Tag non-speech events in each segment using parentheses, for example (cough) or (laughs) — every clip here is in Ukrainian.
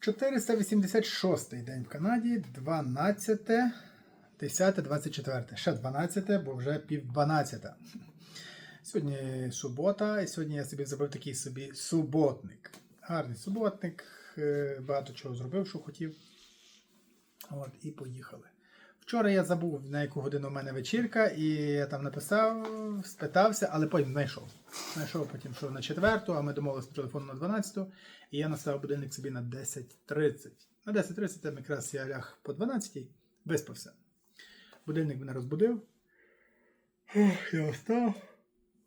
486 день в Канаді, 12, 10, 24. Ще 12, бо вже пів 12. Сьогодні субота, і сьогодні я собі зробив такий собі суботник. Гарний суботник, е, багато чого зробив, що хотів. От, і поїхали. Вчора я забув, на яку годину в мене вечірка, і я там написав, спитався, але потім знайшов. Знайшов потім, що на четверту, а ми домовилися телефону на 12, і я наставив будильник собі на 10.30. На 10.30 там якраз я ляг по 12, виспався. Будильник мене розбудив. Ох, Я встав,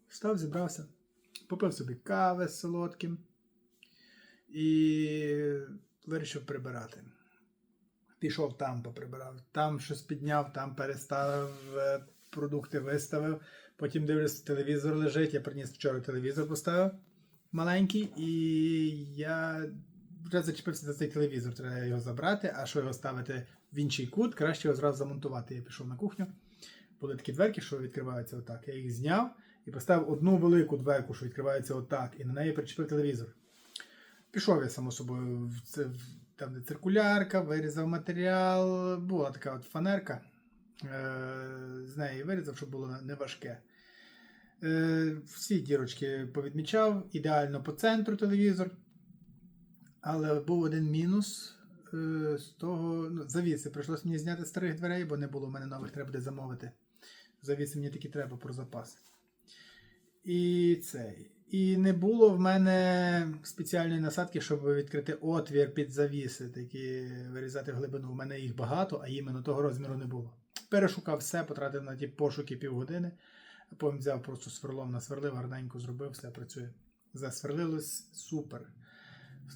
встав, зібрався, попив собі кави з солодким і вирішив прибирати. Пішов там, поприбирав, там щось підняв, там переставив е, продукти, виставив. Потім дивлюсь, телевізор лежить. Я приніс вчора телевізор, поставив маленький, і я вже зачепився за цей телевізор. Треба його забрати, а що його ставити в інший кут, краще його зразу замонтувати. Я пішов на кухню. Були такі дверки, що відкриваються отак. Я їх зняв і поставив одну велику дверку, що відкривається отак, і на неї причепив телевізор. Пішов я, само собою, в там, де циркулярка, вирізав матеріал. Була така от фанерка. Е, з неї вирізав, щоб було не важке. Е, всі дірочки повідмічав, ідеально по центру телевізор. Але був один мінус е, з того. Ну, завіси. Прийшлося мені зняти старих дверей, бо не було в мене нових, треба буде замовити. Завіси мені такі треба про запас. І цей. І не було в мене спеціальної насадки, щоб відкрити отвір під завіси, такі вирізати в глибину. У мене їх багато, а іменно того розміру не було. Перешукав все, потратив на ті пошуки півгодини, а потім взяв просто сверлом насверлив, гарненько зробив, все працює. Засверлилось супер.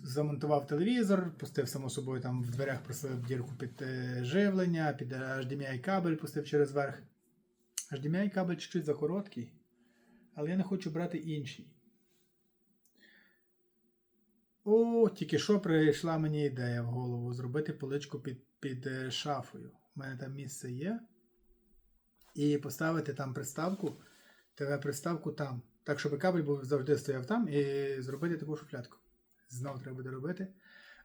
Замонтував телевізор, пустив само собою там в дверях просив дірку під е, живлення, під HDMI кабель пустив через верх. HDMI кабель чуть-чуть закороткий, але я не хочу брати інший. О, тільки що прийшла мені ідея в голову зробити поличку під, під е, шафою. У мене там місце є. І поставити там приставку, ТВ-приставку там. Так, щоб кабель був завжди стояв там і зробити таку шуфлядку. Знов треба буде робити.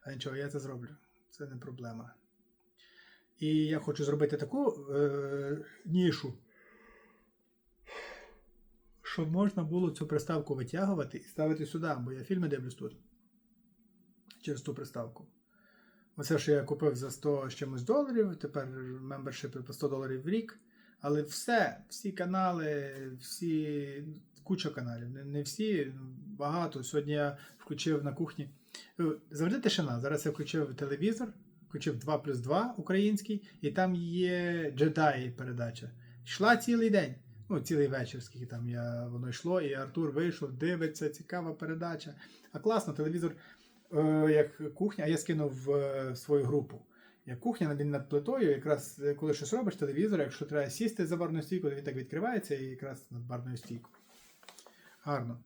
А нічого, я це зроблю. Це не проблема. І я хочу зробити таку е, нішу, щоб можна було цю приставку витягувати і ставити сюди, бо я фільми дивлюсь тут. Через ту приставку. Оце, що я купив за 100 з чимось доларів, тепер мембершипи по 100 доларів в рік. Але все, всі канали, всі, куча каналів. Не, не всі, багато. Сьогодні я включив на кухні. Е, Завжди тишина. Зараз я включив телевізор, включив 2 плюс 2 український, і там є джедаї передача. Йшла цілий день. Ну, цілий вечір, скільки там я, воно йшло, і Артур вийшов, дивиться, цікава передача. А класно, телевізор, е, як кухня, а я скинув в е, свою групу. Як кухня він над плитою, якраз е, коли щось робиш, телевізор, якщо треба сісти за барною стійкою, то він так відкривається і якраз над барною стійкою. Гарно.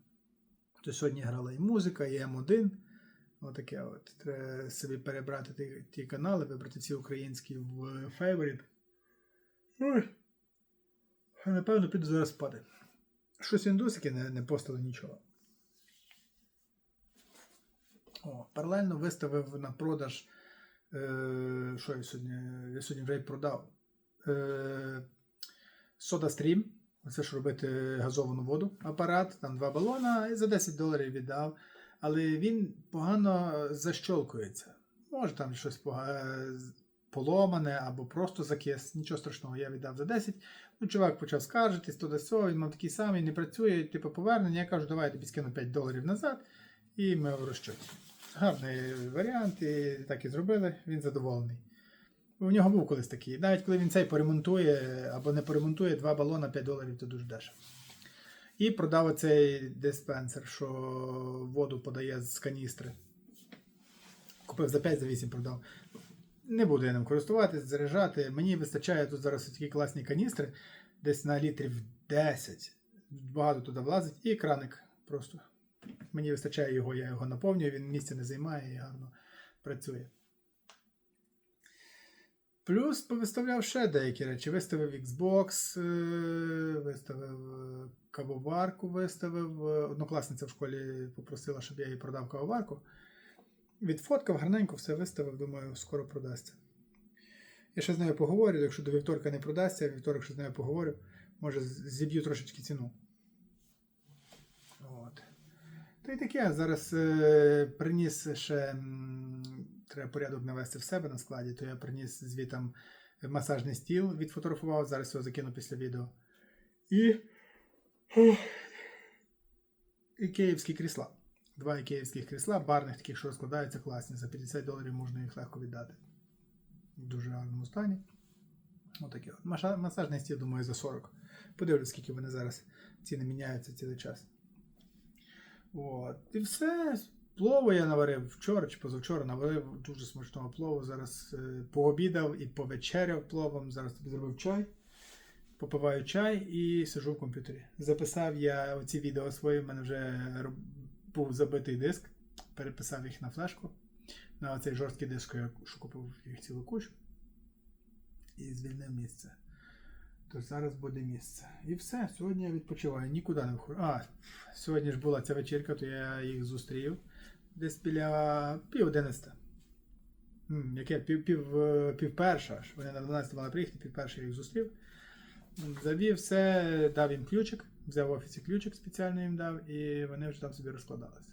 То сьогодні грала і музика, і М1. Отаке от. Треба собі перебрати ті, ті канали, вибрати ці українські в. Ой. Напевно, піду зараз спати. Щось індусики не, не постили нічого. О, паралельно виставив на продаж. Е, що я сьогодні? Я сьогодні вже й продав. Е, SodaStream. Це ж робити газовану воду. Апарат, там два балона, і за 10 доларів віддав. Але він погано защолкується. Може там щось поломане або просто закис. Нічого страшного, я віддав за 10. Ну, чувак почав скаржитись, туди сьо, він мав такий самий, не працює, типу повернення. Я кажу, давай я тобі скину 5 доларів назад, і ми в розчоті. Гарний варіант, і так і зробили, він задоволений. У нього був колись такий. Навіть коли він цей поремонтує або не поремонтує, два балона 5 доларів, то дуже дешево. І продав оцей диспенсер, що воду подає з каністри. Купив за 5 за 8 продав. Не буду я ним користуватись, заряджати. Мені вистачає тут зараз такі класні каністри, десь на літрів 10. Багато туди влазить, і краник просто. Мені вистачає його, я його наповнюю, він місця не займає і гарно працює. Плюс повиставляв ще деякі речі. Виставив Xbox, е, виставив е, кавоварку, виставив. Е, Однокласниця в школі попросила, щоб я їй продав кавоварку. Відфоткав, гарненько все виставив, думаю, скоро продасться. Я ще з нею поговорю, якщо до вівторка не продасться, вівторок ще з нею поговорю, може зіб'ю трошечки ціну. От. Та й таке, зараз е, приніс ще м, треба порядок навести в себе на складі, то я приніс звітом масажний стіл, відфотографував, зараз його закину після відео. І, і київські крісла. Два київських крісла, барних таких, що розкладаються класні. За 50 доларів можна їх легко віддати. В дуже гарному стані. Отакі от. Масажний стіл, думаю, за 40. Подивлюсь, скільки вони зараз ціни міняються цілий час. От. І все. Плову я наварив вчора чи позавчора наварив дуже смачного плову. Зараз е, пообідав і повечеряв пловом. Зараз тобі зробив чай. Попиваю чай і сижу в комп'ютері. Записав я оці відео свої, в мене вже був забитий диск. Переписав їх на флешку. На цей жорсткий диск, я купив їх цілу кучу. І звільнив місце. Тож зараз буде місце. І все, сьогодні я відпочиваю, нікуди не виходжу. А, сьогодні ж була ця вечірка, то я їх зустрів десь біля пів одинадцята. Яке пів, пів, пів перша. Вони на 12 мали приїхати, пів перша я їх зустрів. Завів все, дав їм ключик, взяв в офісі ключик спеціально їм дав, і вони вже там собі розкладалися.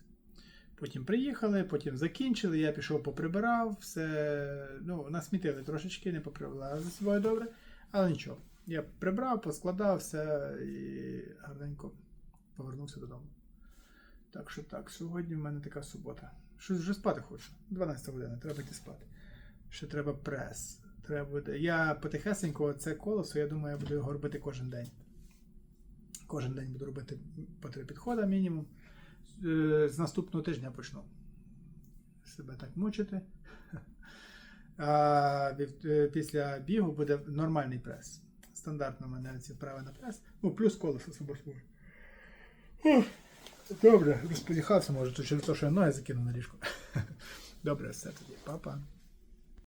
Потім приїхали, потім закінчили, я пішов поприбирав, все, ну, насмітили трошечки, не поприбирали за собою добре, але нічого. Я прибрав, поскладав все і гарненько повернувся додому. Так що так, сьогодні в мене така субота. Щось вже спати хочу. 12 година, треба йти спати. Ще треба прес. Треба буде. Я потихесенько це колесо, я думаю, я буду його робити кожен день. Кожен день буду робити по три підходи мінімум. Е, З наступного тижня почну себе так мучити. (laughs) А е, після бігу буде нормальний прес. Стандартно мене ці вправи на прес. Ну, плюс колесо собі. Добре, розподіхався, може, через те, що я ноги закинув на ліжко. (laughs) Добре, все тоді, Па-па.